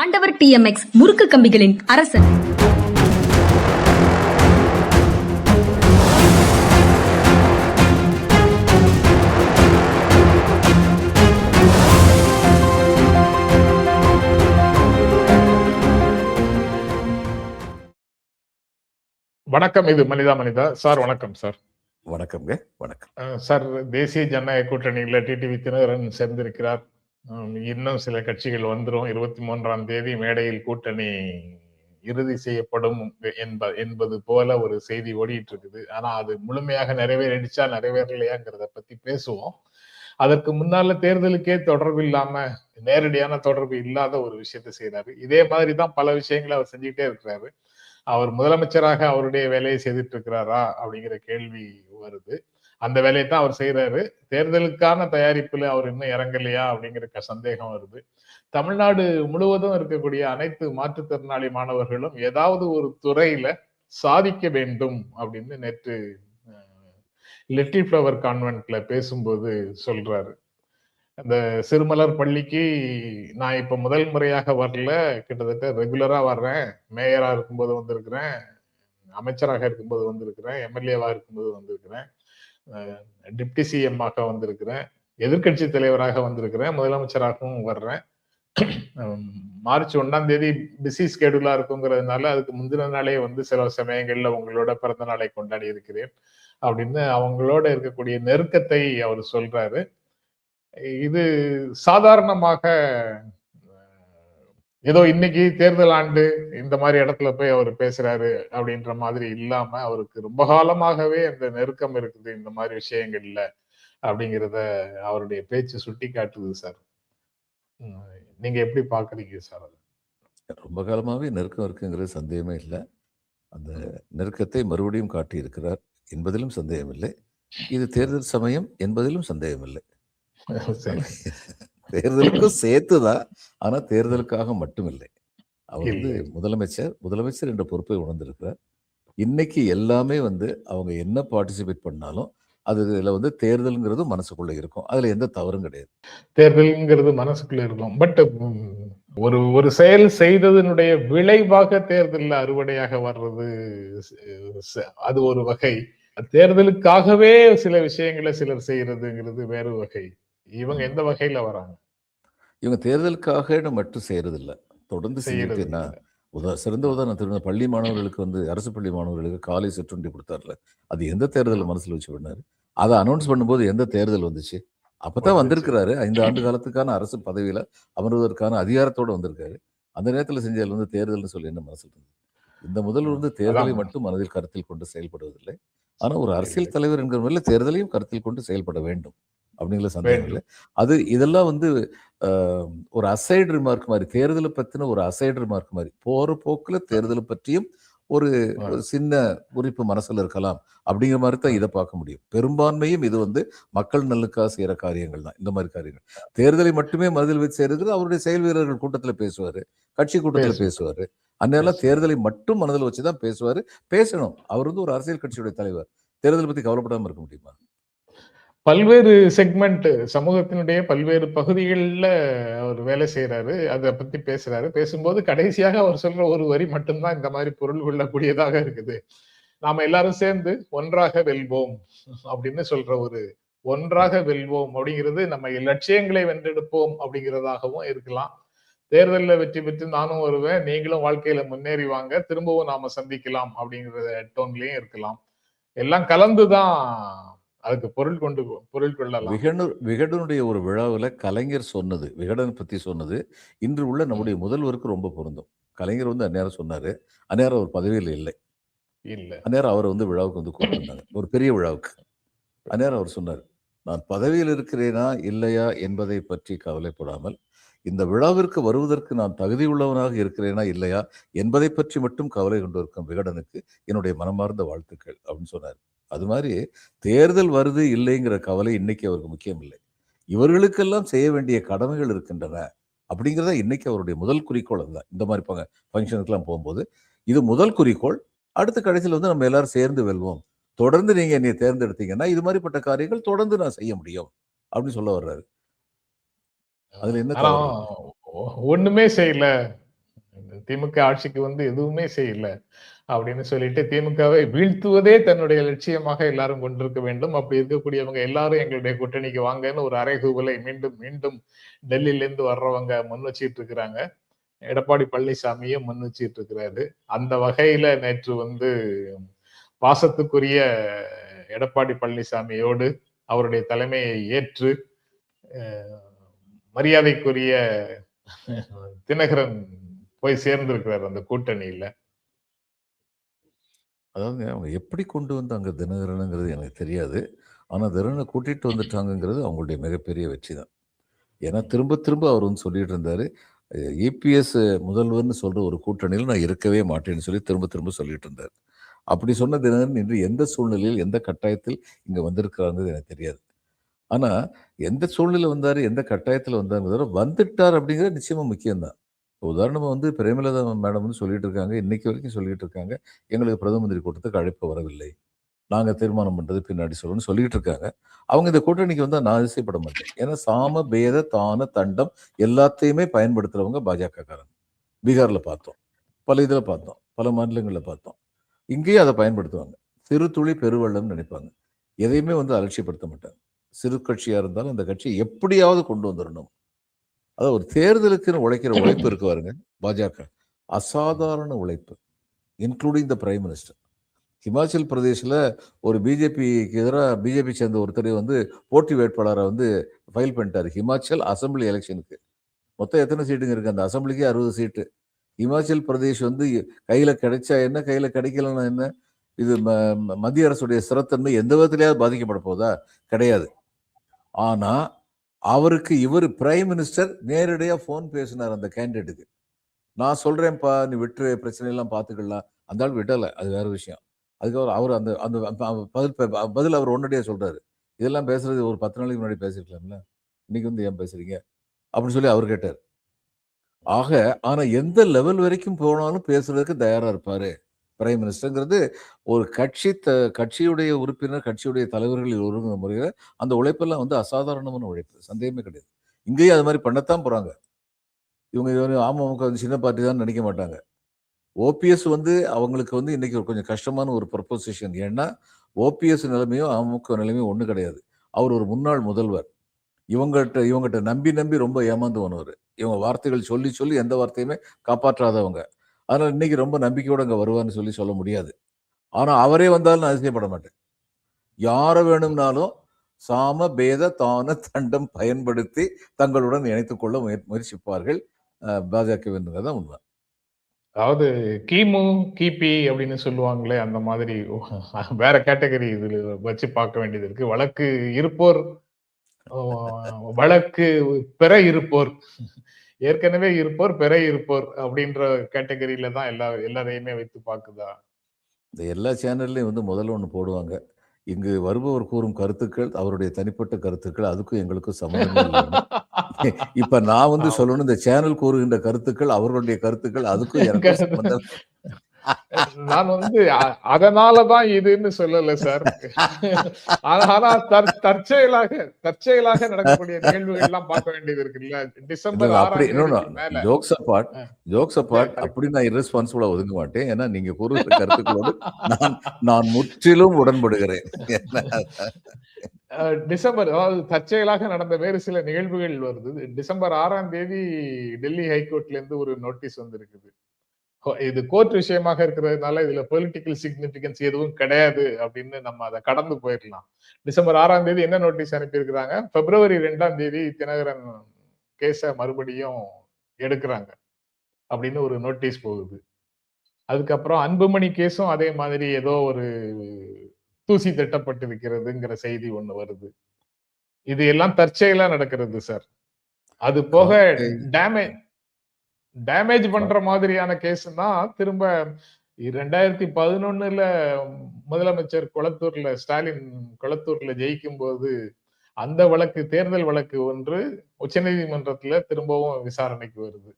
ஆண்டவர் டிஎம்எக்ஸ் முறுக்கு கம்பிகளின் அரசன். வணக்கம் இது மனிதா மனிதா. சார் வணக்கம் சார். வணக்கம்ங்க வணக்கம். சார் தேசிய ஜனநாயக கூட்டணியில டிடிவி தினகரன் சேர்ந்திருக்கிறார். இன்னும் சில கட்சிகள் வந்துரும். இருபத்தி மூன்றாம் தேதி மேடையில் கூட்டணி இறுதி செய்யப்படும் என்ப என்பது போல ஒரு செய்தி ஓடிட்டு இருக்குது ஆனா அது முழுமையாக நிறைவேறிடுச்சா நிறைவேறலையாங்கிறத பத்தி பேசுவோம். அதற்கு முன்னால தேர்தலுக்கே தொடர்பு இல்லாம நேரடியான தொடர்பு இல்லாத ஒரு விஷயத்தை செய்யறாரு இதே மாதிரி தான் பல விஷயங்களை அவர் செஞ்சுக்கிட்டே இருக்கிறாரு. அவர் முதலமைச்சராக அவருடைய வேலையை செய்துட்டு இருக்கிறாரா அப்படிங்கிற கேள்வி வருது. அந்த வேலையை தான் அவர் செய்யறாரு தேர்தலுக்கான தயாரிப்புல அவர் இன்னும் இறங்கலையா அப்படிங்கிற க- சந்தேகம் வருது. தமிழ்நாடு முழுவதும் இருக்கக்கூடிய அனைத்து மாற்றுத்திறனாளி மாணவர்களும் ஏதாவது ஒரு துறையில சாதிக்க வேண்டும் அப்படின்னு நேற்று லிட்டில் ஃப்ளவர் கான்வென்ட்ல பேசும்போது சொல்றாரு. அந்த சிறுமலர் பள்ளிக்கு நான் இப்ப முதல் முறையாக வரல. கிட்டத்தட்ட ரெகுலரா வர்றேன். மேயரா இருக்கும்போது வந்திருக்கிறேன். அமைச்சராக இருக்கும்போது வந்திருக்கிறேன் எம்எல்ஏவாக இருக்கும்போது வந்திருக்கிறேன் டிப்டி சிஎம்மாக வந்திருக்கிறேன் எதிர்க்கட்சி தலைவராக வந்திருக்கிறேன் முதலமைச்சராகவும் வர்றேன். மார்ச் ஒன்றாம் தேதி பிஸி ஸ்கெடியூலா இருக்குங்கிறதுனால அதுக்கு முந்தின நாளே வந்து சில சமயங்கள்ல உங்களோட பிறந்த நாளை கொண்டாடி இருக்கிறேன் அப்படின்னு அவங்களோட இருக்கக்கூடிய நெருக்கத்தை அவர் சொல்றாரு. இது சாதாரணமாக ஏதோ இன்னைக்கு தேர்தல் ஆண்டு இந்த மாதிரி இடத்துல போய் அவர் பேசுறாரு அப்படின்ற மாதிரி இல்லாம அவருக்கு ரொம்ப காலமாகவே அந்த நெருக்கம் இருக்குது இந்த மாதிரி விஷயங்கள்ல அப்படிங்கிறத அவருடைய பேச்சு சுட்டி காட்டுது சார் நீங்க எப்படி பாக்குறீங்க சார் அது? ரொம்ப காலமாகவே நெருக்கம் இருக்குங்கிறது சந்தேகமே இல்லை. அந்த நெருக்கத்தை மறுபடியும் காட்டியிருக்கிறார் என்பதிலும் சந்தேகம் இல்லை இது தேர்தல் சமயம் என்பதிலும் சந்தேகம் இல்லை சரி. தேர்தலுக்கும் சேர்த்துதான். ஆனா தேர்தலுக்காக மட்டுமில்லை. அவர் வந்து. முதலமைச்சர் முதலமைச்சர் என்ற பொறுப்பை உணர்ந்திருக்கிறார். இன்னைக்கு எல்லாமே வந்து அவங்க என்ன பார்ட்டிசிபேட் பண்ணாலும் அதுல வந்து தேர்தல்ங்கிறது மனசுக்குள்ள இருக்கும். அதுல எந்த தவறும் கிடையாது. தேர்தல்ங்கிறது மனசுக்குள்ள இருக்கும். பட் ஒரு ஒரு செயல் செய்ததனுடைய விளைவாக தேர்தல்ல அறுவடையாக வர்றது அது ஒரு வகை. தேர்தலுக்காகவே சில விஷயங்களை சிலர் செய்யறதுங்கிறது வேறு வகை. இவங்க எந்த வகையில வராங்க? இவங்க தேர்தலுக்காக மட்டும் செய்யறது இல்ல தொடர்ந்து செய்யறது செய்யறதுன்னா உதா சிறந்த உதாரணத்துக்கு பள்ளி மாணவர்களுக்கு வந்து அரசு பள்ளி மாணவர்களுக்கு காலை சிற்றுண்டி கொடுத்தாருல. அது எந்த தேர்தல் மனசுல வச்சு பண்ணாரு? அதை அனௌன்ஸ் பண்ணும்போது எந்த தேர்தல் வந்துச்சு? அப்பதான். வந்திருக்கிறாரு. ஐந்து ஆண்டு காலத்துக்கான அரசு பதவியில அமர்வதற்கான அதிகாரத்தோட வந்திருக்காரு. அந்த நேரத்துல செஞ்சதுல வந்து தேர்தல்னு சொல்லி என்ன மனசுல இருந்தது? இந்த முதல்வர் வந்து தேர்தலை. மட்டும் மனதில் கருத்தில் கொண்டு செயல்படுவதில்லை. ஆனா ஒரு அரசியல் தலைவர் என்கிற முறையில் தேர்தலையும் கருத்தில் கொண்டு செயல்பட வேண்டும். அப்படிங்கிற சந்தேகம். இல்லை. அது இதெல்லாம் வந்து ஒரு அசைடு ரிமார்க் மாதிரி தேர்தலை பத்தின ஒரு அசைடு ரிமார்க் மாதிரி போற போக்குல தேர்தலை பற்றியும் ஒரு சின்ன குறிப்பு மனசுல இருக்கலாம் அப்படிங்கிற மாதிரி தான் இதை பார்க்க முடியும். பெரும்பான்மையும் இது வந்து மக்கள் நல்லுக்காக செய்யற காரியங்கள் தான் இந்த மாதிரி காரியங்கள். தேர்தலை மட்டுமே மனதில் வச்சு செய்யறது அவருடைய செயல் வீரர்கள் கூட்டத்துல பேசுவாரு கட்சி கூட்டத்துல பேசுவாரு. அந்நேரம். தேர்தலை மட்டும் மனதில் வச்சு தான் பேசுவாரு. பேசணும். அவர் வந்து ஒரு அரசியல் கட்சியுடைய தலைவர். தேர்தலை பத்தி கவலைப்படாம இருக்க முடியுமா? பல்வேறு செக்மெண்ட் சமூகத்தினுடைய பல்வேறு பகுதிகளில் அவர் வேலை செய்யறாரு அதை பற்றி பேசுறாரு. பேசும்போது கடைசியாக அவர் சொல்கிற ஒரு வரி மட்டும்தான் இந்த மாதிரி பொருள் கொள்ளக்கூடியதாக இருக்குது. நாம எல்லாரும் சேர்ந்து ஒன்றாக வெல்வோம் அப்படின்னு சொல்ற ஒரு ஒன்றாக வெல்வோம் அப்படிங்கிறது நம்ம லட்சியங்களை வென்றெடுப்போம் அப்படிங்கிறதாகவும் இருக்கலாம். தேர்தலில் வெற்றி பெற்று நானும் வருவேன் நீங்களும் வாழ்க்கையில முன்னேறி வாங்க திரும்பவும் நாம சந்திக்கலாம் அப்படிங்கிற டோன்லயும் இருக்கலாம். எல்லாம் கலந்துதான் அதுக்கு பொருள் கொண்டு பொருள் கொள்ளலாம். விகடனு விகடனுடைய ஒரு விழாவில் கலைஞர் சொன்னது விகடன் பத்தி சொன்னது இன்று உள்ள நம்முடைய முதல்வருக்கு ரொம்ப பொருந்தும். கலைஞர் வந்து அந்நேரம் சொன்னாரு அந்நேரம் அவர் பதவியில் இல்லை. இல்ல. அந்நேரம் அவரை வந்து விழாவுக்கு வந்து கூப்பிட்டு வந்தாங்க ஒரு பெரிய விழாவுக்கு. அந்நேரம் அவர் சொன்னார் நான் பதவியில் இருக்கிறேனா இல்லையா என்பதை பற்றி கவலைப்படாமல் இந்த விழாவிற்கு வருவதற்கு நான் தகுதியுள்ளவனாக இருக்கிறேனா இல்லையா என்பதை பற்றி மட்டும் கவலை கொண்டிருக்கும் விகடனுக்கு என்னுடைய மனமார்ந்த வாழ்த்துக்கள் அப்படின்னு சொன்னார். அது மாதிரி தேர்தல் வருது இல்லைங்கிற கவலை இன்னைக்கு அவருக்கு முக்கியம் இல்லை. இவர்களுக்கெல்லாம் செய்ய வேண்டிய கடமைகள் இருக்கின்றன அப்படிங்கிறத இன்னைக்கு அவருடைய முதல் குறிக்கோள் அதுதான். இந்த மாதிரி பங்க ஃபங்க்ஷனுக்குலாம் போகும்போது இது முதல் குறிக்கோள். அடுத்த கடைசியில் வந்து நம்ம எல்லாரும் சேர்ந்து வெல்வோம். தொடர்ந்து நீங்கள் என்னை தேர்ந்தெடுத்தீங்கன்னா இது மாதிரிப்பட்ட காரியங்கள் தொடர்ந்து நான் செய்ய முடியும் அப்படின்னு சொல்ல வர்றாரு. அதுல என்ன ஒண்ணுமே செய்யல. திமுக ஆட்சிக்கு வந்து எதுவுமே செய்யல அப்படின்னு சொல்லிட்டு திமுகவை வீழ்த்துவதே தன்னுடைய லட்சியமாக எல்லாரும் கொண்டிருக்க வேண்டும். அப்படி இருக்கக்கூடியவங்க எல்லாரும் எங்களுடைய கூட்டணிக்கு வாங்கன்னு ஒரு அறைகூவலை மீண்டும் மீண்டும் டெல்லியில இருந்து வர்றவங்க முன் வச்சிட்டு இருக்கிறாங்க எடப்பாடி பழனிசாமியும் முன் வச்சிட்டு இருக்கிறாரு அந்த வகையில நேற்று வந்து பாசத்துக்குரிய எடப்பாடி பழனிசாமியோடு அவருடைய தலைமையை ஏற்று மரியாதைக்குரிய தினகரன் போய் சேர்ந்திருக்கிறார் அந்த கூட்டணியில. அதாவது அவங்க எப்படி கொண்டு வந்தாங்க தினகரனுங்கிறது எனக்கு தெரியாது. ஆனால் தினகரனை கூட்டிட்டு வந்துட்டாங்கங்கிறது அவங்களுடைய மிகப்பெரிய வெற்றி தான். ஏன்னா திரும்ப திரும்ப அவர் வந்து சொல்லிட்டு இருந்தாரு இபிஎஸ் முதல்வர்னு சொல்ற ஒரு கூட்டணியில் நான் இருக்கவே மாட்டேன்னு சொல்லி திரும்ப திரும்ப சொல்லிட்டு இருந்தார். அப்படி சொன்ன தினகரன் இன்று எந்த சூழ்நிலையில் எந்த கட்டாயத்தில் இங்கே வந்திருக்கிறாங்கிறது எனக்கு தெரியாது. ஆனால் எந்த சூழ்நிலை வந்தார் எந்த கட்டாயத்தில் வந்தாருங்கிறத வந்துட்டார் அப்படிங்கிறது நிச்சயமாக முக்கியம்தான். உதாரணமாக வந்து பிரேமலதா மேடம் வந்து சொல்லிட்டு இருக்காங்க இன்னைக்கு வரைக்கும் சொல்லிட்டு இருக்காங்க எங்களுக்கு பிரதம மந்திரி கூட்டத்துக்கு அழைப்பு வரவில்லை. நாங்கள் தீர்மானம் பண்ணுறது பின்னாடி சொல்லணும்னு சொல்லிட்டு இருக்காங்க. அவங்க இந்த கூட்டணிக்கு வந்தால் நான் அதிசயப்பட மாட்டேன். ஏன்னா சாம பேத தான தண்டம் எல்லாத்தையுமே பயன்படுத்துகிறவங்க பாஜக காரங்க பார்த்தோம் பல இதில் பார்த்தோம் பல மாநிலங்களில் பார்த்தோம். இங்கேயும் அதை பயன்படுத்துவாங்க. சிறு துளி பெருவெள்ளம்னு நினைப்பாங்க. எதையுமே வந்து அலட்சியப்படுத்த மாட்டாங்க. சிறு கட்சியாக இருந்தாலும் அந்த கட்சியை எப்படியாவது கொண்டு வந்துடணும் அதாவது ஒரு தேர்தலுக்குன்னு உழைக்கிற உழைப்பு இருக்கு பாருங்க பாஜக. அசாதாரண உழைப்பு including the prime minister Himachal பிரதேசில் ஒரு பிஜேபிக்கு எதிராக பிஜேபி சேர்ந்த ஒருத்தர் வந்து போட்டி வேட்பாளரை வந்து ஃபைல் பண்ணிட்டாரு. ஹிமாச்சல் அசம்பிளி எலெக்ஷனுக்கு மொத்தம் எத்தனை சீட்டுங்க இருக்குது அந்த அசம்பிளிக்கே அறுபது சீட்டு. ஹிமாச்சல் பிரதேஷ் வந்து கையில் கிடைச்சா என்ன கையில் கிடைக்கலன்னா என்ன? இது ம- ம- மத்திய அரசுடைய சிறத்தன்மை எந்த விதத்திலேயாவது பாதிக்கப்பட போதா? கிடையாது. ஆனால் அவருக்கு இவர் பிரைம் மினிஸ்டர் நேரடியாக ஃபோன் பேசினார் அந்த கேண்டிடேட்டுக்கு நான் சொல்கிறேன்ப்பா நீ விட்டுரு பிரச்சனையெல்லாம் பார்த்துக்கலாம். அந்த ஆள் விடலை அது வேறு விஷயம். அதுக்கப்புறம் அவர் அந்த அந்த பதில் பதில் அவர் உடனடியாக சொல்கிறார் இதெல்லாம் பேசுறது ஒரு பத்து நாளைக்கு முன்னாடி பேசிருக்கலாம்ல இன்னைக்கு வந்து ஏன் பேசுறீங்க? அப்படின்னு சொல்லி அவர் கேட்டார். ஆக ஆனால் எந்த லெவல் வரைக்கும் போனாலும் பேசுறதுக்கு தயாராக இருப்பாரு? பிரைம் மினிஸ்டருங்கிறது ஒரு கட்சி த கட்சியுடைய உறுப்பினர் கட்சியுடைய தலைவர்கள் ஒருங்கிற முறையில் அந்த உழைப்பெல்லாம் வந்து அசாதாரணமான உழைப்பு. சந்தேகமே கிடையாது. இங்கேயும் அது மாதிரி பண்ணத்தான் போகிறாங்க இவங்க இது வந்து அமமுக வந்து சின்ன பார்ட்டி தான் நினைக்க மாட்டாங்க. ஓபிஎஸ் வந்து அவங்களுக்கு வந்து இன்றைக்கி ஒரு கொஞ்சம் கஷ்டமான ஒரு ப்ரொபோசிஷன் ஏன்னா ஓபிஎஸ் நிலைமையும் அமமுக நிலைமையும் ஒன்றும் கிடையாது. அவர் ஒரு முன்னாள் முதல்வர். இவங்ககிட்ட இவங்ககிட்ட நம்பி நம்பி ரொம்ப ஏமாந்து போனவர் இவங்க வார்த்தைகள் சொல்லி சொல்லி எந்த வார்த்தையுமே காப்பாற்றாதவங்க. அதனால இன்னைக்கு ரொம்ப நம்பிக்கையோட அங்கே வருவார்னு சொல்லி சொல்ல முடியாது. ஆனா அவரே வந்தாலும் நான் அதிசயப்பட மாட்டேன். யாரை வேணும்னாலும் சாம பேத தான தண்டம் பயன்படுத்தி தங்களுடன் இணைத்துக் கொள்ள முயற்சிப்பார்கள். அஹ், பாஜகவினுங்கிறது தான் உண்மை. அதாவது கிமு கிபி அப்படின்னு சொல்லுவாங்களே அந்த மாதிரி வேற கேட்டகரி இதுல வச்சு பார்க்க வேண்டியது இருக்கு. வழக்கு இருப்போர் வழக்கு பெற இருப்போர். ஏற்கனவே இருப்போர் பெற இருப்போர் அப்படின்ற கேட்டகரியில தான் எல்லா எல்லாரையுமே வைத்து பார்க்குதா? இந்த எல்லா சேனல்லையும் வந்து முதல்ல ஒன்று போடுவாங்க. இங்கு வருபவர் கூறும் கருத்துக்கள் அவருடைய தனிப்பட்ட கருத்துக்கள் அதுக்கும் எங்களுக்கும் இல்லைன்னு. இப்ப நான் வந்து சொல்லணும் இந்த சேனல் கூறுகின்ற கருத்துக்கள் அவர்களுடைய கருத்துக்கள் அதுக்கும் எனக்கும் சம்பந்தம் நான் வந்து அதனாலதான் இதுன்னு சொல்லல சார். ஆனா தற்- தற்செயலாக தற்செயலாக நடக்கக்கூடிய நிகழ்வுகள் எல்லாம் பார்க்க வேண்டியது இருக்குல்ல. டிசம்பர் அப்படி ஜோக்ஸ் அப்பார்ட். Jokes apart. அப்படி நான் irresponsible-ஆ ஒதுங்க மாட்டேன். ஏன்னா நீங்க கூறுகிற கருத்துக்களோடு நான் நான் முற்றிலும் உடன்படுகிறேன். டிசம்பர் அதாவது தற்செயலாக நடந்த வேறு சில நிகழ்வுகள் வருது. டிசம்பர் ஆறாம் தேதி டெல்லி ஹைகோர்ட்ல இருந்து ஒரு நோட்டீஸ் வந்திருக்குது. இது கோர்ட் விஷயமாக இருக்கிறதுனால இதுல பொலிட்டிக்கல் சிக்னிபிகன்ஸ் எதுவும் கிடையாது அப்படின்னு நம்ம அதை கடந்து போயிடலாம். டிசம்பர் ஆறாம் தேதி என்ன நோட்டீஸ் அனுப்பியிருக்கிறாங்க? பிப்ரவரி ரெண்டாம் தேதி தினகரன் கேஸ மறுபடியும் எடுக்கிறாங்க அப்படின்னு ஒரு நோட்டீஸ் போகுது. அதுக்கப்புறம் அன்புமணி கேஸும் அதே மாதிரி ஏதோ ஒரு தூசி தட்டப்பட்டிருக்கிறதுங்கிற செய்தி ஒண்ணு வருது. இது எல்லாம் தற்செயலா நடக்கிறது சார் அது போக டேமேஜ் டேமேஜ் பண்ற மாதிரியான கேஸ்னா திரும்ப ரெண்டாயிரத்தி பதினொன்னுல முதலமைச்சர் குளத்தூர்ல ஸ்டாலின் குளத்தூர்ல ஜெயிக்கும் போது அந்த வழக்கு தேர்தல் வழக்கு ஒன்று உச்சநீதிமன்றத்துல திரும்பவும் விசாரணைக்கு வருது.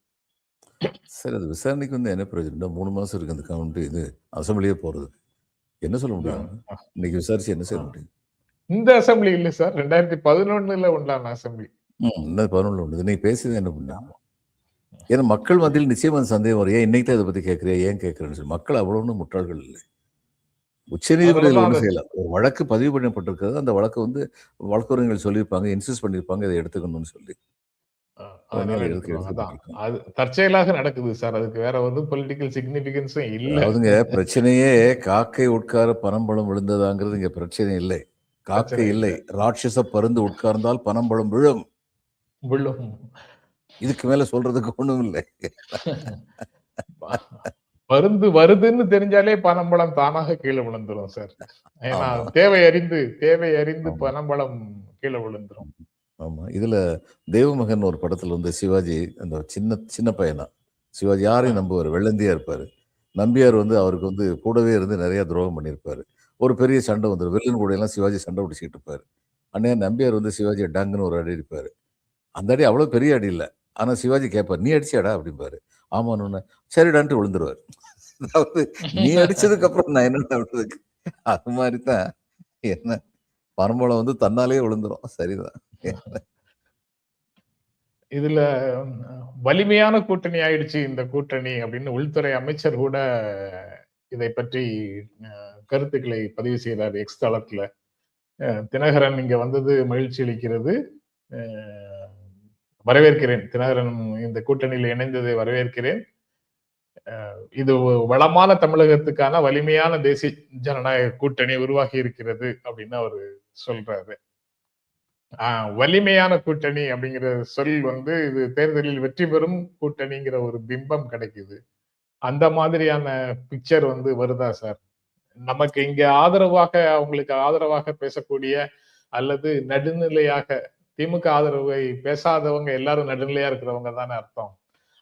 சரி அது விசாரணைக்கு வந்து என்ன பிரயோஜனம்? இன்னும் மூணு மாசம் இருக்கு அந்த கவுண்ட் இது. அசம்பிளியே போறதுக்கு. என்ன சொல்ல முடியும்? இன்னைக்கு விசாரிச்சு என்ன செய்ய முடியும்? இந்த அசெம்பிளி இல்ல சார். ரெண்டாயிரத்தி பதினொன்னுல உண்டான அசெம்பிளி. பதினொன்று ஒன்று இன்னைக்கு பேசிதான் என்ன பண்ணாங்க ஏன்னா மக்கள் மத்தியில் நிச்சயம் அந்த சந்தேகம் வரும். ஏன் இன்னைக்கு இதை பத்தி கேட்கறியா? ஏன் கேட்கறேன்னு சொல்லி. மக்கள் ஒண்ணும் முட்டாள்கள் இல்லை. உச்சநீதிமன்றம் அதுலதான் ஒன்றும் அது- செய்யலாம் ஒரு வழக்கு பதிவு பண்ணப்பட்டிருக்கிறது. அந்த வழக்கு வந்து வழக்குரைஞர்கள் சொல்லியிருப்பாங்க இன்சிஸ்ட் பண்ணியிருப்பாங்க இதை எடுத்துக்கணும்னு சொல்லி. அது தற்செயலாக நடக்குது சார். அதுக்கு வேற வந்து பொலிட்டிக்கல் சிக்னிபிகன்ஸும் இல்ல. அதாவதுங்க பிரச்சனையே காக்கை உட்கார பனம்பழம் விழுந்ததாங்கிறது இங்க பிரச்சனை இல்லை. காக்கை இல்லை. ராட்சச பருந்து உட்கார்ந்தால் பனம்பழம் விழும். விழும். இதுக்கு மேல சொல்றதுக்கு ஒண்ணும் இல்லை. மருந்து வருதுன்னு தெரிஞ்சாலே பனம்பழம் தானாக கீழே விழுந்துரும் சார். ஏன்னா. தேவை அறிந்து தேவை அறிந்து. பனம்பழம் கீழே விழுந்துரும். ஆமா. இதுல தேவமகன் ஒரு படத்துல வந்து சிவாஜி அந்த சின்ன சின்ன பையனா. சிவாஜி யாரையும் நம்புவார்? வெள்ளந்தியா இருப்பாரு. நம்பியார் வந்து அவருக்கு வந்து கூடவே இருந்து நிறைய துரோகம் பண்ணியிருப்பாரு. ஒரு பெரிய சண்டை வந்துடும் வில்லன் கூட எல்லாம் சிவாஜி சண்டை பிடிச்சிட்டு இருப்பாரு. அன்னையா நம்பியார் வந்து சிவாஜியை டங்குன்னு ஒரு அடி அடிப்பாரு. அந்த அடி அவ்வளவு பெரிய அடி இல்லை. ஆனா சிவாஜி கேட்பார் நீ அடிச்சாடா? அப்படிம்பாரு. ஆமான்னு சரிடான்ட்டு விழுந்துருவார். அதாவது நீ அடிச்சதுக்கு அப்புறம் நான் என்ன பண்றதுக்கு அது மாதிரி தான் என்ன பரம்பளம் வந்து தன்னாலே விழுந்துரும். சரிதான். இதுல வலிமையான கூட்டணி ஆயிடுச்சு இந்த கூட்டணி அப்படின்னு உள்துறை அமைச்சர் கூட இதை பற்றி அஹ், கருத்துக்களை பதிவு செய்தார் எக்ஸ் தளத்துல. தினகரன் இங்க வந்தது மகிழ்ச்சி அளிக்கிறது. வரவேற்கிறேன். தினகரன் இந்த கூட்டணியில் இணைந்ததை வரவேற்கிறேன். இது வளமான தமிழகத்துக்கான வலிமையான தேசிய ஜனநாயக கூட்டணி உருவாகி இருக்கிறது அப்படின்னு அவர் சொல்றாரு. ஆஹ் வலிமையான கூட்டணி அப்படிங்கிற சொல் வந்து இது தேர்தலில் வெற்றி பெறும் கூட்டணிங்கிற ஒரு பிம்பம் கிடைக்குது. அந்த மாதிரியான பிக்சர் வந்து வருதா சார்? நமக்கு இங்க ஆதரவாக அவங்களுக்கு ஆதரவாக பேசக்கூடிய அல்லது நடுநிலையாக திமுக ஆதரவை பேசாதவங்க எல்லாரும் நடுநிலையா இருக்கிறவங்க தானே அர்த்தம்.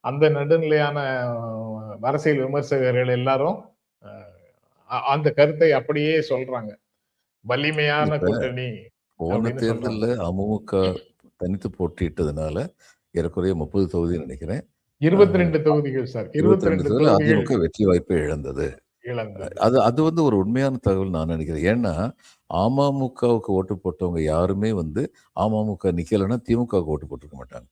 அந்த நடுநிலையான அரசியல் விமர்சகர்கள் எல்லாரும் அந்த கருத்தை அப்படியே சொல்றாங்க. வலிமையான கூட்டணி போன தேர்தல்ல அமமுக தனித்து போட்டியிட்டதுனால ஏறக்குறைய முப்பது தொகுதி நினைக்கிறேன். இருபத்தி ரெண்டு தொகுதிகள் சார். இருபத்தி ரெண்டு அதிமுக வெற்றி வாய்ப்பை இழந்தது. அது அது வந்து ஒரு உண்மையான தகவல் நான் நினைக்கிறேன். ஏன்னா அமமுகவுக்கு ஓட்டு போட்டவங்க யாருமே வந்து அமமுக நிக்கலைன்னா திமுகவுக்கு ஓட்டு போட்டிருக்க மாட்டாங்க.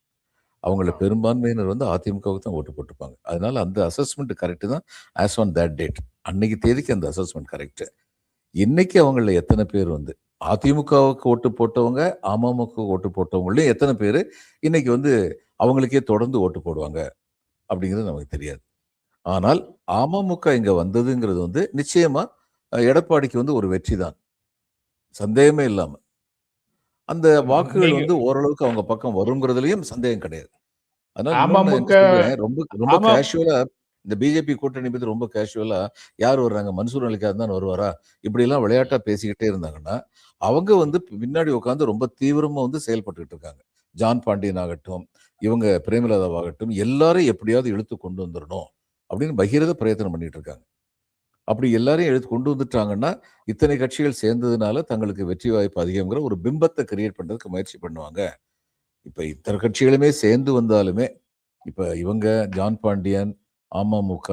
அவங்கள. பெரும்பான்மையினர் வந்து அதிமுகவுக்கு தான் ஓட்டு போட்டிருப்பாங்க. அதனால அந்த அசஸ்மெண்ட் கரெக்ட் தான் ஆஸ் ஆன் தட் டேட் அன்னைக்கு தேதிக்கு அந்த அசஸ்மெண்ட் கரெக்ட் இன்னைக்கு அவங்கள எத்தனை பேர் வந்து அதிமுகவுக்கு ஓட்டு போட்டவங்க அமமுக ஓட்டு போட்டவங்களையும் எத்தனை பேர் இன்னைக்கு வந்து அவங்களுக்கே தொடர்ந்து ஓட்டு போடுவாங்க அப்படிங்கிறது நமக்கு தெரியாது. ஆனால் அமமுக இங்க வந்ததுங்கிறது வந்து நிச்சயமா அஹ், எடப்பாடிக்கு வந்து ஒரு வெற்றி தான் சந்தேகமே இல்லாம. அந்த வாக்குகள் வந்து ஓரளவுக்கு அவங்க பக்கம் வருங்கிறதுலயும் சந்தேகம் கிடையாது. அதனால ரொம்ப ரொம்ப. கேஷுவலா இந்த பிஜேபி கூட்டணி பத்தி ரொம்ப கேஷுவலா யார் வர்றாங்க? மன்சூர் அலிகார் தான் வருவாரா? இப்படி எல்லாம் விளையாட்டா பேசிக்கிட்டே இருந்தாங்கன்னா அவங்க வந்து பின்னாடி உட்காந்து ரொம்ப தீவிரமா வந்து செயல்பட்டுக்கிட்டு இருக்காங்க. ஜான் பாண்டியன் ஆகட்டும் இவங்க பிரேமலதாவாகட்டும் எல்லாரும் எப்படியாவது இழுத்து கொண்டு வந்துடணும் அப்படின்னு பகிரத பிரயத்தனம் பண்ணிட்டு இருக்காங்க. அப்படி எல்லாரையும் எடுத்து கொண்டு வந்துட்டாங்கன்னா இத்தனை கட்சிகள் சேர்ந்ததுனால தங்களுக்கு வெற்றி வாய்ப்பு அதிகம்ங்கிற ஒரு பிம்பத்தை கிரியேட் பண்ணுறதுக்கு முயற்சி பண்ணுவாங்க. இப்போ இத்தனை கட்சிகளுமே சேர்ந்து வந்தாலுமே இப்போ இவங்க ஜான் பாண்டியன் அமமுக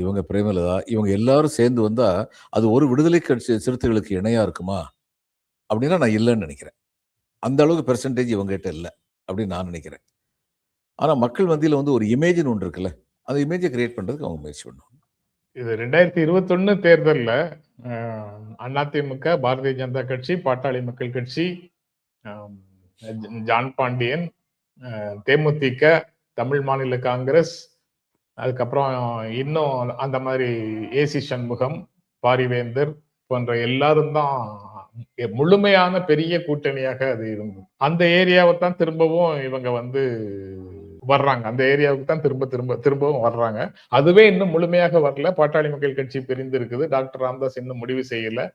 இவங்க பிரேமலதா இவங்க எல்லாரும் சேர்ந்து வந்தால் அது ஒரு விடுதலை கட்சி சிறுத்தைகளுக்கு இணையாக இருக்குமா? அப்படின்னா நான் இல்லைன்னு நினைக்கிறேன். அந்த அளவுக்கு பெர்சன்டேஜ் இவங்ககிட்ட இல்லை அப்படின்னு நான் நினைக்கிறேன். ஆனால் மக்கள் மத்தியில் வந்து ஒரு இமேஜ்னு ஒன்று இருக்குல்ல அந்த இமேஜை கிரியேட் பண்ணுறதுக்கு அவங்க முயற்சி பண்ணுவாங்க. இது ரெண்டாயிரத்தி இருபத்தொன்னு தேர்தலில் அதிமுக பாரதிய ஜனதா கட்சி பாட்டாளி மக்கள் கட்சி ஜான் பாண்டியன் தேமுதிக தமிழ் மாநில காங்கிரஸ் அதுக்கப்புறம் இன்னும் அந்த மாதிரி ஏசி சண்முகம் பாரிவேந்தர் போன்ற எல்லாரும் தான் முழுமையான பெரிய கூட்டணியாக அது இருந்தது. அந்த ஏரியாவை தான் திரும்பவும் இவங்க வந்து வர்றாங்க. அந்த ஏரியாவுக்கு தான் திரும்ப திரும்ப திரும்பவும் வர்றாங்க. அதுவே இன்னும் முழுமையாக வரல. பாட்டாளி மக்கள் கட்சி பிரிந்து இருக்குது. டாக்டர் ராம்தாஸ் இன்னும் முடிவு செய்யல.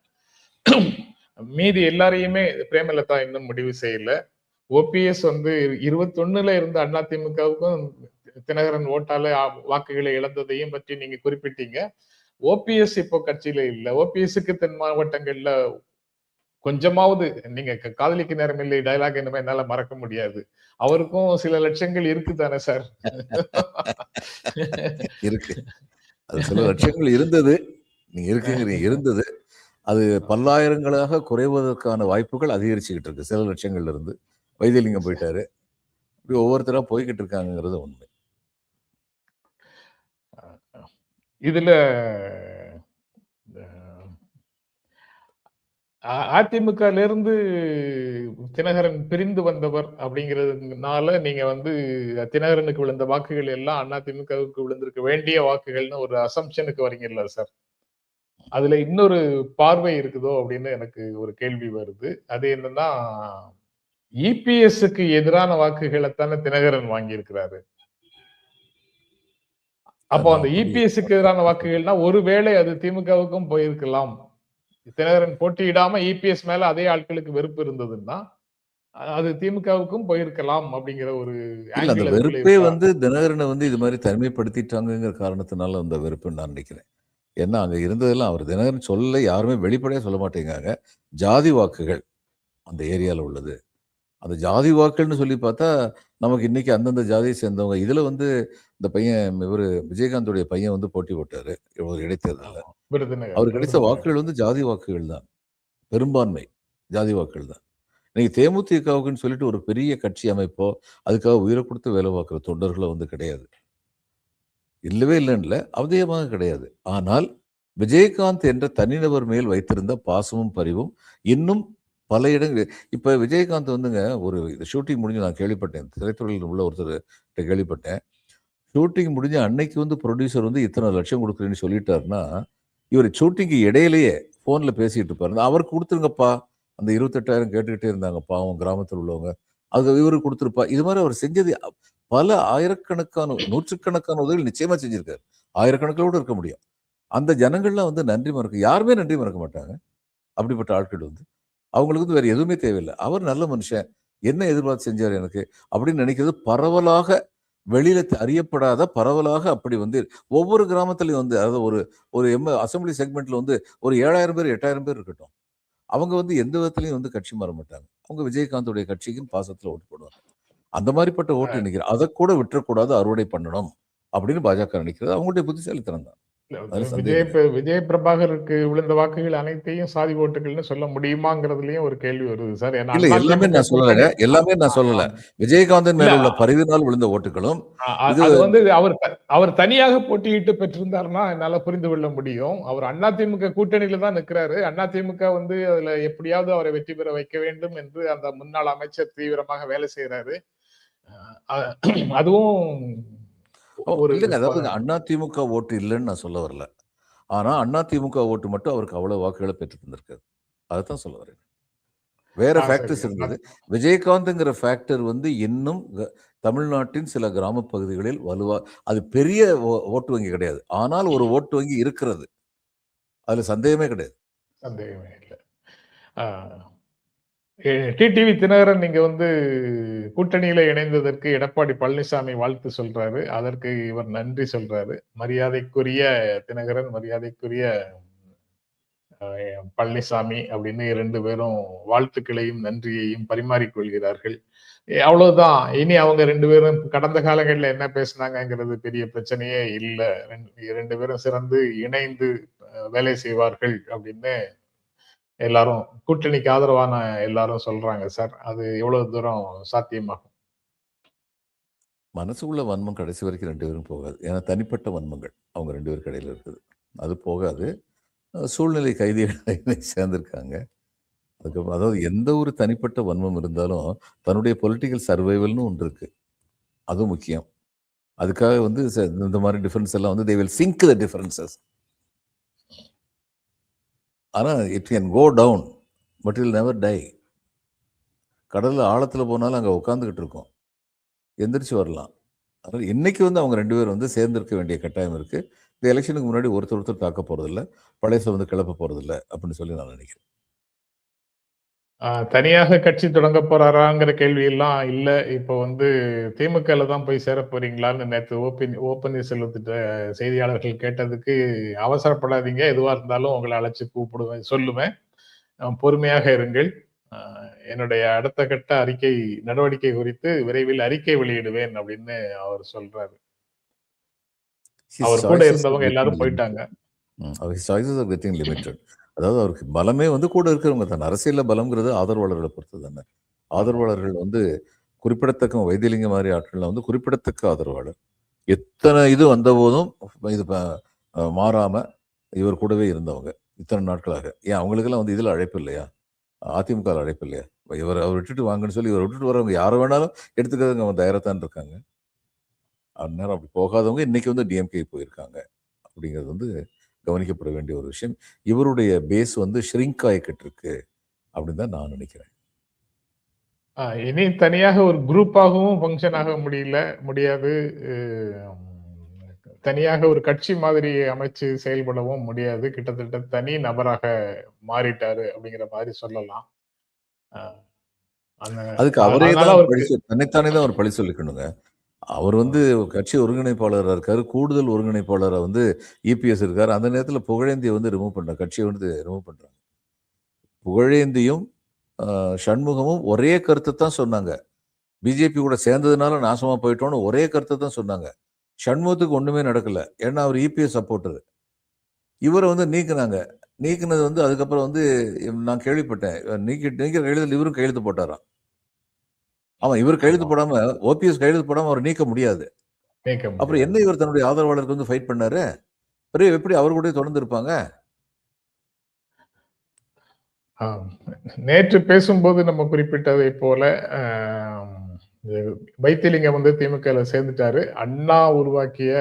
மீதி எல்லாரையுமே பிரேமலதா இன்னும் முடிவு செய்யல. ஓபிஎஸ் வந்து இருபத்தொன்னுல இருந்த அதிமுகவுக்கும் தினகரன் ஓட்டால ஆ- வாக்குகளை இழந்ததையும் பற்றி நீங்க குறிப்பிட்டீங்க. ஓபிஎஸ் இப்போ கட்சியில இல்ல. ஓபிஎஸ்க்கு தென் மாவட்டங்கள்ல கொஞ்சமாவது நீங்க காதலிக்கு நேரம் இல்லை டைலாக் என்னமே என்னால மறக்க முடியாது. அவருக்கும் சில லட்சங்கள் இருக்கு தானே சார் இருக்கு. அது சில லட்சங்கள் இருந்தது. நீங்க இருக்குங்கிறீங்க இருந்தது. அது பல்லாயிரங்களாக குறைவதற்கான வாய்ப்புகள் அதிகரிச்சுக்கிட்டு இருக்கு சில லட்சங்கள்ல இருந்து. வைத்தியலிங்கம் போயிட்டாரு. இப்படி ஒவ்வொருத்தரா போய்கிட்டு இருக்காங்கிறது உண்மை. இதுல அதிமுகல இருந்து தினகரன் பிரிந்து வந்தவர் அப்படிங்கிறதுனால நீங்க வந்து தினகரனுக்கு விழுந்த வாக்குகள் எல்லாம் அதிமுகவுக்கு விழுந்திருக்க வேண்டிய வாக்குகள்னு ஒரு அசம்ஷனுக்கு வரீங்கல்ல சார் அதுல இன்னொரு பார்வை இருக்குதோ அப்படின்னு எனக்கு ஒரு கேள்வி வருது. அது என்னன்னா இபிஎஸ்க்கு எதிரான வாக்குகளை தானே தினகரன் வாங்கியிருக்கிறாரு? அப்போ அந்த இபிஎஸ்க்கு எதிரான வாக்குகள்னா ஒருவேளை அது திமுகவுக்கும் போயிருக்கலாம். தினகரன் போட்டியிடாம இபிஎஸ் மேல அதே ஆட்களுக்கு வெறுப்பு இருந்ததுன்னா அது திமுகவுக்கும் போயிருக்கலாம் அப்படிங்கிற ஒரு வெறுப்பே? வந்து தினகரனை வந்து இது மாதிரி தனிமைப்படுத்திட்டாங்கிற காரணத்தினால அந்த வெறுப்புன்னு நான் நினைக்கிறேன். ஏன்னா அங்க இருந்ததெல்லாம் அவர் தினகரன் சொல்ல யாருமே வெளிப்படையா சொல்ல மாட்டேங்காங்க. ஜாதி வாக்குகள் அந்த ஏரியால உள்ளது. அந்த ஜாதி வாக்குகள்னு சொல்லி பார்த்தா நமக்கு இன்னைக்கு அந்தந்த ஜாதியை சேர்ந்தவங்க இதுல வந்து இந்த பையன் இவரு விஜயகாந்தோடைய பையன் வந்து போட்டி போட்டாரு ஒரு இடைத்தேர்தலில். அவருக்கு கிடைச்ச. வாக்குகள் வந்து ஜாதி வாக்குகள் தான். பெரும்பான்மை ஜாதி வாக்குகள் தான். இன்னைக்கு தேமுதிகவுக்குன்னு சொல்லிட்டு ஒரு பெரிய கட்சி அமைப்போ அதுக்காக உயிரை கொடுத்து வேலை பார்க்குற தொண்டர்களோ வந்து கிடையாது. இல்லவே இல்லைன்னு அவதேயமாக கிடையாது. ஆனால் விஜயகாந்த் என்ற தனிநபர் மேல் வைத்திருந்த பாசமும் பரிவும் இன்னும் பல இடங்கள் இப்ப விஜயகாந்த் வந்துங்க ஒரு ஷூட்டிங் முடிஞ்சு நான் கேள்விப்பட்டேன் திரைத்துறையில் உள்ள ஒருத்தர் கேள்விப்பட்டேன். ஷூட்டிங் முடிஞ்ச அன்னைக்கு வந்து ப்ரொடியூசர் வந்து இத்தனை லட்சம் கொடுக்குறேன்னு சொல்லிட்டாருன்னா இவர் ஷூட்டிங்கு இடையிலேயே ஃபோனில் பேசிகிட்டு இருப்பாரு. அவருக்கு கொடுத்துருங்கப்பா. அந்த இருபத்தெட்டாயிரம் கேட்டுக்கிட்டே இருந்தாங்க பாவம் கிராமத்தில் உள்ளவங்க. அது இவருக்கு கொடுத்துருப்பா. இது மாதிரி அவர் செஞ்சது பல ஆயிரக்கணக்கான நூற்றுக்கணக்கான உதவிகள் நிச்சயமாக செஞ்சுருக்காரு. ஆயிரக்கணக்கில் கூட இருக்க முடியும். அந்த ஜனங்கள்லாம் வந்து நன்றி மறக்க யாருமே நன்றி மறக்க மாட்டாங்க. அப்படிப்பட்ட ஆட்கள் வந்து. அவங்களுக்கு வந்து வேற எதுவுமே தேவையில்லை. அவர் நல்ல மனுஷன். என்ன எதிர்பார்த்து செஞ்சார் எனக்கு? அப்படின்னு நினைக்கிறது பரவலாக வெளியில அறியப்படாத பரவலாக அப்படி வந்து ஒவ்வொரு கிராமத்துலயும் வந்து அதாவது ஒரு ஒரு எம் அசம்பிளி செக்மெண்ட்ல வந்து ஒரு ஏழாயிரம் பேர் எட்டாயிரம் பேர் இருக்கட்டும். அவங்க வந்து எந்த விதத்துலயும் வந்து கட்சி மாற மாட்டாங்க. அவங்க விஜயகாந்தோடைய கட்சிக்கும் பாசத்துல ஓட்டு போடுவாங்க. அந்த மாதிரிப்பட்ட ஓட்டு நினைக்கிறேன் அதை கூட விட்டுறக்கூடாது அறுவடை பண்ணணும் அப்படின்னு பாஜக நினைக்கிறது. அவங்களுடைய புத்திசாலித்தனம் தான் விஜய் விஜய் பிரபாகருக்கு விழுந்த வாக்குகள் அனைத்தையும் சாதி ஓட்டுகள்னு சொல்ல முடியுமாங்கிறதுலயும் ஒரு கேள்வி வருது சார். ஏன்னா இல்ல அண்ணா எல்லாமே திமுக நான் கூட்டணி- எல்லாமே நான் சொல்லல. விஜயகாந்தன் மேல. உள்ள பரிவினால் விழுந்த ஓட்டுகளும் அது வந்து அவர் அவர் தனியாக போட்டியிட்டு பெற்றிருந்தாருன்னா என்னால புரிந்து கொள்ள முடியும். அவர் அதிமுக கூட்டணியில தான் நிக்கிறாரு. அதிமுக வந்து அதுல எப்படியாவது அவரை வெற்றி பெற வைக்க வேண்டும் என்று அந்த முன்னாள் அமைச்சர் தீவிரமாக வேலை செய்யறாரு அதுவும் ஒரு இல்லைங்க. அதாவது அண்ணா திமுக ஓட்டு இல்லைன்னு நான் சொல்ல வரல. ஆனா அண்ணா திமுக ஓட்டு மட்டும் அவருக்கு அவ்வளவு வாக்குகளை பெற்று தந்திருக்காரு. அதைத்தான் சொல்ல வரேன். வேற ஃபேக்டர்ஸ். இருந்தது. விஜயகாந்த்ங்கிற ஃபேக்டர் வந்து இன்னும் தமிழ்நாட்டின் சில கிராம பகுதிகளில் வலுவா அது பெரிய ஓட்டு வங்கி கிடையாது. ஆனால் ஒரு ஓட்டு வங்கி இருக்கிறது. அதுல சந்தேகமே கிடையாது. சந்தேகமே இல்லை. டிடிவி தினகரன் நீங்க வந்து கூட்டணியில இணைந்ததற்கு எடப்பாடி பழனிசாமி வாழ்த்து சொல்றாரு. அதற்கு இவர் நன்றி சொல்றாரு. மரியாதைக்குரிய தினகரன் மரியாதைக்குரிய பழனிசாமி அப்படின்னு இரண்டு பேரும் வாழ்த்துக்களையும் நன்றியையும் பரிமாறிக்கொள்கிறார்கள் அவ்வளவுதான். இனி அவங்க ரெண்டு பேரும் கடந்த காலங்களில் என்ன பேசுனாங்கங்கிறது பெரிய பிரச்சனையே இல்லை. ரெண்டு ரெண்டு பேரும் சிறந்து இணைந்து வேலை செய்வார்கள் அப்படின்னு எல்லாரும் கூட்டணிக்கு ஆதரவான எல்லாரும் சொல்றாங்க சார் அது எவ்வளவு தூரம் சாத்தியமாகும்? மனசு உள்ள வன்மம் கடைசி வரைக்கும் ரெண்டு பேரும் போகாது. ஏன்னா தனிப்பட்ட வன்மங்கள் அவங்க ரெண்டு பேரும் கடையில் இருக்குது. அது போகாது. சூழ்நிலை கைதிகள் சேர்ந்திருக்காங்க. அதுக்கப்புறம் அதாவது எந்த ஒரு தனிப்பட்ட வன்மம் இருந்தாலும் தன்னுடைய பொலிட்டிக்கல் சர்வைவல்னு ஒன்று இருக்கு. அதுவும் முக்கியம். அதுக்காக வந்து ச- இந்த மாதிரி டிஃபரன்ஸ் எல்லாம் வந்து they will sink the differences ஆனால் it can go down but will never die கடலில் ஆழத்தில் போனாலும் அங்கே உட்காந்துக்கிட்டு இருக்கோம். எந்திரிச்சு வரலாம். அதனால் இன்றைக்கி வந்து அவங்க ரெண்டு பேரும் வந்து சேர்ந்திருக்க வேண்டிய கட்டாயம் இருக்குது இந்த எலெக்ஷனுக்கு முன்னாடி ஒருத்தர் ஒருத்தர் தாக்க போகிறதில்ல பழைய வந்து கிளப்ப போகிறதில்ல அப்படின்னு சொல்லி நான் நினைக்கிறேன். தனியாக கட்சி தொடங்க போறாராங்கிற கேள்வி எல்லாம் இல்ல. இப்ப வந்து திமுகல தான் போய் சேர போறீங்களான்னு நேற்று ஓபன் ஓப்பன்னீர்செல்வத்திட்ட செய்தியாளர்கள் கேட்டதுக்கு அவசரப்படாதீங்க. எதுவா இருந்தாலும் உங்களை அழைச்சு கூப்பிடுவேன் சொல்லுவேன். பொறுமையாக இருங்கள். ஆஹ் என்னுடைய அடுத்த கட்ட அறிக்கை நடவடிக்கை குறித்து விரைவில் அறிக்கை வெளியிடுவேன் அப்படின்னு அவர் சொல்றாரு. அவர் கூட இருந்தவங்க எல்லாரும். போயிட்டாங்க. அதாவது அவருக்கு பலமே வந்து கூட இருக்கிறவங்க தான். அரசியல்ல பலம்ங்கிறது ஆதரவாளர்களை பொறுத்து தானே. ஆதரவாளர்கள் வந்து குறிப்பிடத்தக்க வைத்தியலிங்க மாதிரி ஆட்கள்ல வந்து குறிப்பிடத்தக்க ஆதரவாளர். எத்தனை இது வந்த போதும் இது மாறாமல் இவர் கூடவே இருந்தவங்க இத்தனை நாட்களாக. ஏன் அவங்களுக்கெல்லாம் வந்து இதில் அழைப்பு இல்லையா? அதிமுக அழைப்பு இல்லையா? இவர் அவர் விட்டுட்டு வாங்கன்னு சொல்லி இவர் விட்டுட்டு வரவங்க யாரை வேணாலும் எடுத்துக்கிறதுங்க அவங்க தயாரத்தான் இருக்காங்க. அந்நேரம் அப்படி போகாதவங்க இன்னைக்கு வந்து டிஎம்கே போயிருக்காங்க. அப்படிங்கிறது வந்து கவனிக்கப்பட வேண்டிய ஒரு விஷயம். இவருடைய பேஸ் வந்து ஷ்ரிங்க் ஆகிக்கிட்டு இருக்கு அப்படின்னு தான் நான் நினைக்கிறேன். இனி தனியாக ஒரு குரூப்பாகவும் ஃபங்க்ஷன் ஆக முடியல முடியாது. தனியாக ஒரு கட்சி மாதிரி அமைச்சு செயல்படவும் முடியாது. கிட்டத்தட்ட தனி நபராக மாறிட்டாரு அப்படிங்கிற மாதிரி சொல்லலாம். அதுக்கு அவரே தான் தன்னைத்தானே தான் அவர் பழி சொல்லிக்கணுங்க. அவர் வந்து கட்சி ஒருங்கிணைப்பாளராக இருக்கார். கூடுதல் ஒருங்கிணைப்பாளராக வந்து இபிஎஸ் இருக்கார். அந்த நேரத்தில் புகழேந்தியை வந்து ரிமூவ் பண்ணுறாங்க கட்சியை வந்து ரிமூவ் பண்ணுறாங்க புகழேந்தியும் சண்முகமும் ஒரே கருத்தை தான் சொன்னாங்க. பிஜேபி கூட சேர்ந்ததுனால நாசமாக போயிட்டோம்னு ஒரே கருத்தை தான் சொன்னாங்க. சண்முகத்துக்கு ஒன்றுமே நடக்கலை. ஏன்னா அவர் இபிஎஸ் சப்போர்ட்டர் இவரை வந்து நீக்கினாங்க. நீக்கினது வந்து அதுக்கப்புறம் வந்து நான் கேள்விப்பட்டேன். நீக்கி நீக்கிற கையெழுத்தில் இவரும் கையெழுத்து போட்டாராம். ஆமா இவர் கையெழுத்து. போடாம ஓபிஎஸ் கையெழுத்து போடாம அவர் நீக்க முடியாது அப்புறம். என்ன இவர் தன்னுடைய ஆதரவாளருக்கு வந்து ஃபைட் பண்ணாரு பிறகு எப்படி அவர் கூட தொடர்ந்து இருப்பாங்க. நேற்று பேசும்போது நம்ம குறிப்பிட்டதை போல வைத்திலிங்கம் வந்து திமுக சேர்ந்துட்டாரு அண்ணா உருவாக்கிய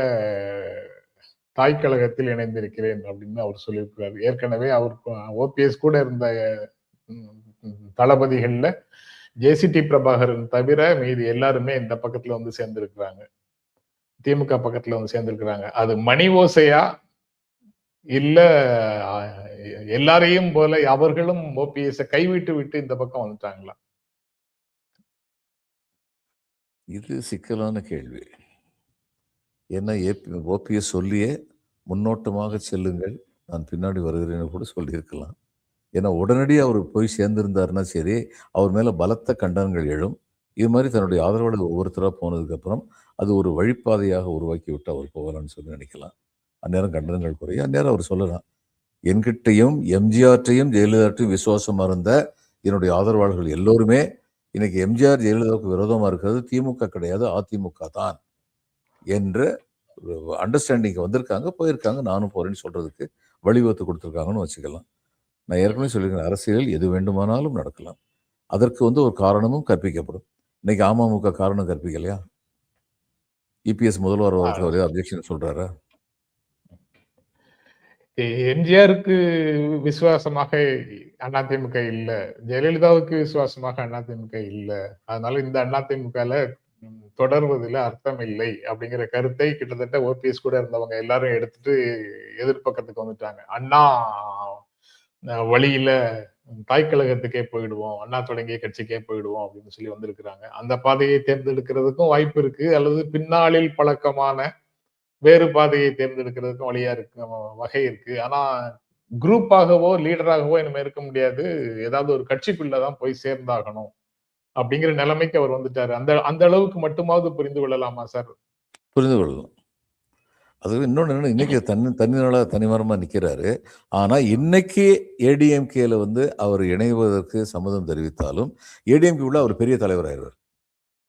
தாய் கழகத்தில் இணைந்திருக்கிறேன் அப்படின்னு அவர் சொல்லியிருக்கிறார் ஏற்கனவே அவர் ஓபிஎஸ் கூட இருந்த தளபதிகள்ல ஜேசிடி பிரபாகரன் தவிர மீதி எல்லாருமே இந்த பக்கத்துல வந்து சேர்ந்திருக்கிறாங்க. திமுக பக்கத்துல வந்து சேர்ந்திருக்கிறாங்க. அது மணி ஓசையா? இல்ல எல்லாரையும் போல அவர்களும் ஓபிஎஸ் கைவிட்டு விட்டு இந்த பக்கம் வந்துட்டாங்களா? இது சிக்கலான கேள்வி. ஏன்னா ஏபி ஓபிஎஸ் சொல்லியே முன்னோட்டமாக செல்லுங்கள். நான் பின்னாடி வருகிறேன்னு கூட சொல்லியிருக்கலாம். ஏன்னா உடனடியாக அவர் போய் சேர்ந்திருந்தாருன்னா சரி அவர் மேலே பலத்த கண்டனங்கள் எழும். இது மாதிரி தன்னுடைய ஆதரவாளர் ஒவ்வொருத்தராக போனதுக்கப்புறம் அது ஒரு வழிப்பாதையாக உருவாக்கி விட்டு அவர் போகலான்னு சொல்லி நினைக்கலாம். அந்நேரம் கண்டனங்கள் குறையும். அந்நேரம் அவர் சொல்லலாம் என்கிட்டையும் எம்ஜிஆர்ட்டையும் ஜெயலலிதாட்டையும் விசுவாசமாக இருந்த என்னுடைய ஆதரவாளர்கள் எல்லோருமே இன்னைக்கு எம்ஜிஆர் ஜெயலலிதாவுக்கு விரோதமாக இருக்கிறது திமுக கிடையாது அதிமுக தான் என்ற அண்டர்ஸ்டாண்டிங் வந்திருக்காங்க போயிருக்காங்க நானும் போகிறேன்னு சொல்கிறதுக்கு வழிவகுத்து கொடுத்துருக்காங்கன்னு வச்சுக்கலாம். நான் ஏற்கனவே சொல்லியிருக்கேன் அரசியல் எது வேண்டுமானாலும் நடக்கலாம். அதற்கு வந்து ஒரு காரணமும் கற்பிக்கப்படும். இன்னைக்கு அமமுக காரணம் கற்பிக்கலையா? இபிஎஸ் முதல்வர் அவர்கள் அப்ஜெக்ஷன் சொல்றாரா? எம்ஜிஆருக்கு விசுவாசமாக அதிமுக இல்ல. ஜெயலலிதாவுக்கு விசுவாசமாக அதிமுக இல்ல. அதனால இந்த அதிமுகல தொடர்வதில் அர்த்தம் இல்லை அப்படிங்கிற கருத்தை கிட்டத்தட்ட ஓபிஎஸ் கூட இருந்தவங்க எல்லாரும் எடுத்துட்டு எதிர்பக்கத்துக்கு வந்துட்டாங்க. அண்ணா வழியில தாய் கழகத்துக்கே போயிடுவோம் அண்ணா தொடங்கிய கட்சிக்கே போயிடுவோம் அப்படின்னு சொல்லி வந்திருக்கிறாங்க. அந்த பாதையை தேர்ந்தெடுக்கிறதுக்கும் வாய்ப்பு இருக்கு. அல்லது பின்னாளில் பழக்கமான வேறு பாதையை தேர்ந்தெடுக்கிறதுக்கும் வழியா இருக்கு வகை இருக்கு. ஆனா குரூப்பாகவோ லீடராகவோ இனிமே இருக்க முடியாது. ஏதாவது ஒரு கட்சிக்குள்ளதான் போய் சேர்ந்தாகணும் அப்படிங்கிற நிலைமைக்கு அவர் வந்துட்டாரு. அந்த அந்த அளவுக்கு மட்டுமாவது புரிந்து கொள்ளலாமா சார்? புரிந்து கொள்ளலாம். அது இன்னொன்று என்ன இன்னைக்கு தனி தனிநாளாக தனிமரமாக நிற்கிறாரு ஆனால் இன்னைக்கு ஏடிஎம்கேல வந்து அவர் இணைவதற்கு சம்மதம் தெரிவித்தாலும் ஏடிஎம்கே உள்ள அவர் பெரிய தலைவராயிருவார்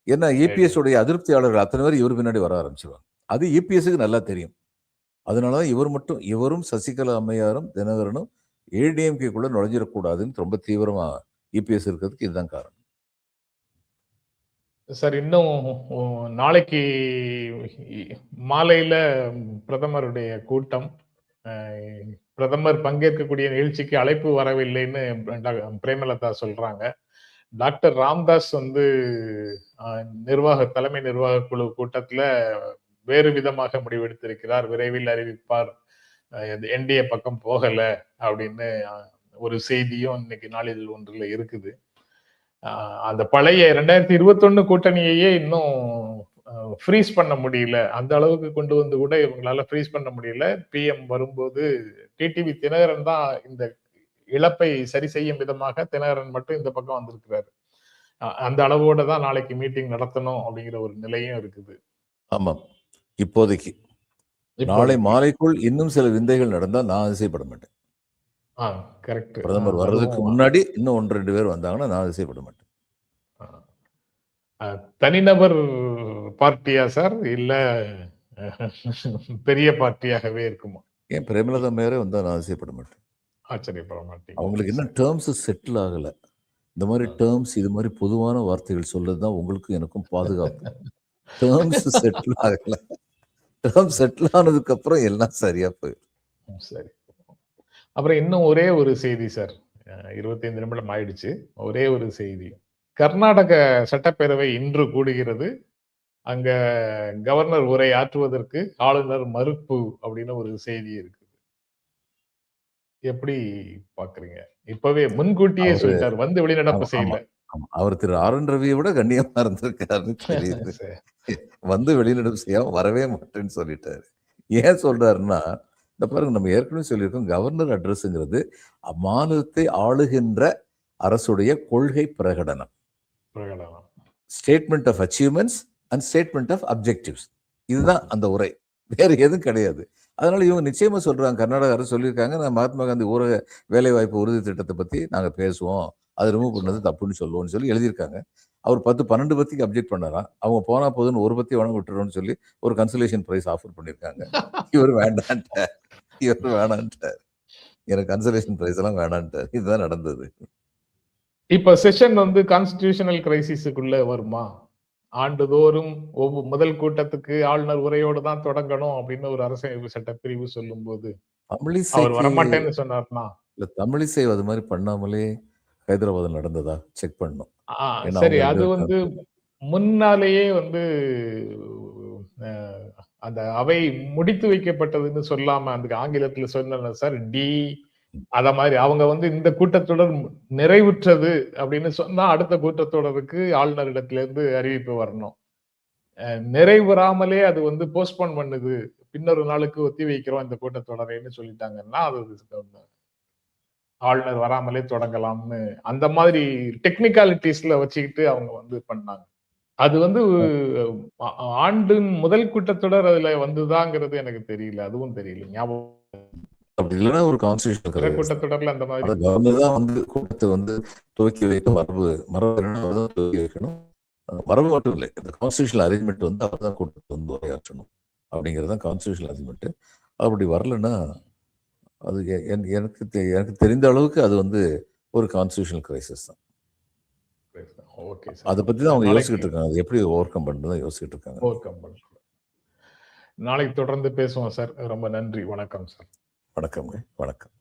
ஏன்னா EPS உடைய அதிருப்தியாளர்கள் அத்தனை பேர் இவர் பின்னாடி வர ஆரம்பிச்சிருவாங்க. அது இபிஎஸ்க்கு நல்லா தெரியும். அதனால தான் இவர் மட்டும் இவரும் சசிகலா அம்மையாரும் தினகரனும் ஏடிஎம்கேக்குள்ள நுழைஞ்சிடக்கூடாதுன்னு ரொம்ப தீவிரமாக இபிஎஸ் இருக்கிறதுக்கு இதுதான் காரணம். சார் இன்னும் நாளைக்கு மாலையில பிரதமருடைய கூட்டம் பிரதமர் பங்கேற்கக்கூடிய நிகழ்ச்சிக்கு அழைப்பு வரவில்லைன்னு பிரேமலதா சொல்றாங்க. டாக்டர் ராம்தாஸ் வந்து நிர்வாக தலைமை நிர்வாக குழு கூட்டத்துல வேறு விதமாக முடிவெடுத்திருக்கிறார். விரைவில் அறிவிப்பார். என்டிஏ பக்கம் போகல அப்படின்னு ஒரு செய்தியும் இன்னைக்கு நாளிதழ் ஒன்றுல இருக்குது. அந்த பழைய ரெண்டாயிரத்தி இருபத்தொன்னு கூட்டணியையே இன்னும் ஃப்ரீஸ் பண்ண முடியல. அந்த அளவுக்கு கொண்டு வந்து கூட இவங்களால ஃப்ரீஸ் பண்ண முடியல. பிஎம் வரும்போது டிடிவி தினகரன் தான் இந்த இழப்பை சரி செய்யும் விதமாக தினகரன் மட்டும் இந்த பக்கம் வந்திருக்கிறாரு. அந்த அளவோட தான் நாளைக்கு மீட்டிங் நடத்தணும் அப்படிங்கிற ஒரு நிலையும் இருக்குது. ஆமாம் இப்போதைக்கு. இப்போ- நாளை மாலைக்குள் இன்னும் சில விந்தைகள் நடந்தால் நான் அதிசயப்பட மாட்டேன். கரெக்ட் பிரதமர் வர்றதுக்கு முன்னாடி இன்னும் ஒன்று ரெண்டு பேர் வந்தாங்கன்னா நான் அதிசயப்பட மாட்டேன். தனிநபர் பார்ட்டியா சார்? இல்ல பெரிய பார்ட்டியாகவே இருக்குமா? ஏன் பிரேமலதா மேயரே வந்தா நான் அதிசயப்பட மாட்டேன். ஆச்சரியப்பட மாட்டீங்க அவங்களுக்கு என்ன டேர்ம்ஸ் செட்டில் ஆகல. இந்த மாதிரி டேர்ம்ஸ் இது மாதிரி பொதுவான வார்த்தைகள் சொல்றது தான் உங்களுக்கும் எனக்கும் பாதுகாப்பு. டேர்ம்ஸ் செட்டில் ஆகல. டேர்ம் செட்டில் ஆனதுக்கு அப்புறம் எல்லாம் சரியா போயிடும். சரி. அப்புறம் இன்னும் ஒரே ஒரு செய்தி சார். இருபத்தி ஐந்து நிமிடம் ஆயிடுச்சு. ஒரே ஒரு செய்தி. கர்நாடக சட்டப்பேரவை இன்று கூடுகிறது. அங்க கவர்னர் உரை ஆற்றுவதற்கு ஆளுநர் மறுப்பு அப்படின்னு ஒரு செய்தி இருக்குது. எப்படி பாக்குறீங்க? இப்பவே முன்கூட்டியே சொல்லிட்டார். வந்து வெளிநடப்பு செய்யல. அவர் திரு. ஆர். என். ரவியை விட கண்ணியமா இருந்திருக்காருன்னு தெரியுது. சரி. வந்து வெளிநடப்பு செய்யாம வரவே மாட்டேன்னு சொல்லிட்டாரு. ஏன் சொல்றாருன்னா இந்த பாருங்க நம்ம ஏற்கனவே சொல்லியிருக்கோம் கவர்னர் அட்ரஸ்ங்கிறது மாநிலத்தை ஆளுகின்ற அரசுடைய கொள்கை பிரகடனம். பிரகடனம். Statement of achievements and statement of objectives இதுதான் அந்த உரை. வேற எதுவும் கிடையாது. அதனால இவங்க நிச்சயமா சொல்றாங்க கர்நாடக அரசு சொல்லியிருக்காங்க நான் மகாத்மா காந்தி ஊரக வேலைவாய்ப்பு உறுதி திட்டத்தை பத்தி நாங்க பேசுவோம் அது ரிமூவ் பண்ணது தப்புன்னு சொல்லுவோம்னு சொல்லி எழுதியிருக்காங்க. அவர் பத்து பன்னெண்டு பத்திக்கு அப்ஜெக்ட் பண்ணாராம். அவங்க போனா போதுன்னு ஒரு பத்தி வழங்க விட்டுறோம்னு சொல்லி ஒரு கன்சலேஷன் பிரைஸ் ஆஃபர் பண்ணியிருக்காங்க. இவர் வேண்டான்ட்டார். இவர் வேணான்ட்டார். எனக்கு கன்சலேஷன் பிரைஸ் எல்லாம் வேணான்ட்டார். இதுதான் நடந்தது. இப்ப செஷன் வந்து கான்ஸ்டிடியூஷனல் கிரைசிஸுக்குள்ள வருமா? ஆண்டுதோறும் ஒவ்வொரு முதல் கூட்டத்துக்கு ஆளுநர் உரையோடு தான் தொடங்கணும் அப்படின்னு ஒரு அரசியல் சட்ட பிரிவு சொல்லும்போது அவர் தமிழிசைக்கு வரமாட்டேன்னு சொன்னார்னா? இல்ல தமிழிசை அது மாதிரி பண்ணாமலே ஹைதராபாத் நடந்ததா? செக் பண்ணோம் சரி அது வந்து முன்னாலேயே வந்து அந்த அவை முடித்து வைக்கப்பட்டதுன்னு சொல்லாம அந்த ஆங்கிலத்துல சொன்ன சார் டி அத மாதிரி அவங்க வந்து இந்த கூட்டத்தொடர் நிறைவுற்றது அப்படின்னு சொன்னா அடுத்த கூட்டத்தொடருக்கு ஆளுநரிடத்துல இருந்து அறிவிப்பு வரணும். நிறைவுறாமலே அது வந்து போஸ்ட்போன் பண்ணுது. பின்னொரு நாளுக்கு ஒத்தி வைக்கிறோம் இந்த கூட்டத்தொடரைன்னு சொல்லிட்டாங்கன்னா அது ஆளுநர் வராமலே தொடங்கலாம்னு அந்த மாதிரி டெக்னிக்காலிட்டிஸ்ல வச்சுக்கிட்டு அவங்க வந்து பண்ணாங்க. அது வந்து ஆண்டின் முதல் கூட்டத்தொடர் அதுல வந்துதாங்கிறது எனக்கு தெரியல. அதுவும் தெரியல. ஞாபகம் அப்படி இல்லைன்னா ஒரு கான்ஸ்டியூஷன் கூட்டத்தொடர்ல அந்த மாதிரி கவர்னர் தான் வந்து கூட்டத்தை வந்து துவக்கி வைக்க மரபு மரபு துவக்கி வைக்கணும். மரபு மட்டும் இல்லை. இந்த கான்ஸ்டியூஷனல் அரேஞ்ச்மெண்ட் வந்து அவர் தான் கூட்டத்தை வந்து உரையாற்றணும் அப்படிங்கிறது தான் கான்ஸ்டியூஷனல் அரேஞ்ச்மெண்ட் அப்படி வரலன்னா அது எனக்கு எனக்கு தெரிந்த அளவுக்கு அது வந்து ஒரு கான்ஸ்டியூஷனல் கிரைசிஸ் தான். ஓகே அதை பத்தி தான் அவங்க யோசிச்சுட்டு இருக்காங்க. அது எப்படி ஓவர் கம் பண்ணுறது தான் யோசிச்சுட்டு இருக்காங்க. ஓவர்கம் பண்றோம். நாளைக்கு தொடர்ந்து பேசுவோம் சார். ரொம்ப நன்றி. வணக்கம் சார். வணக்கம்ங்க. வணக்கம்.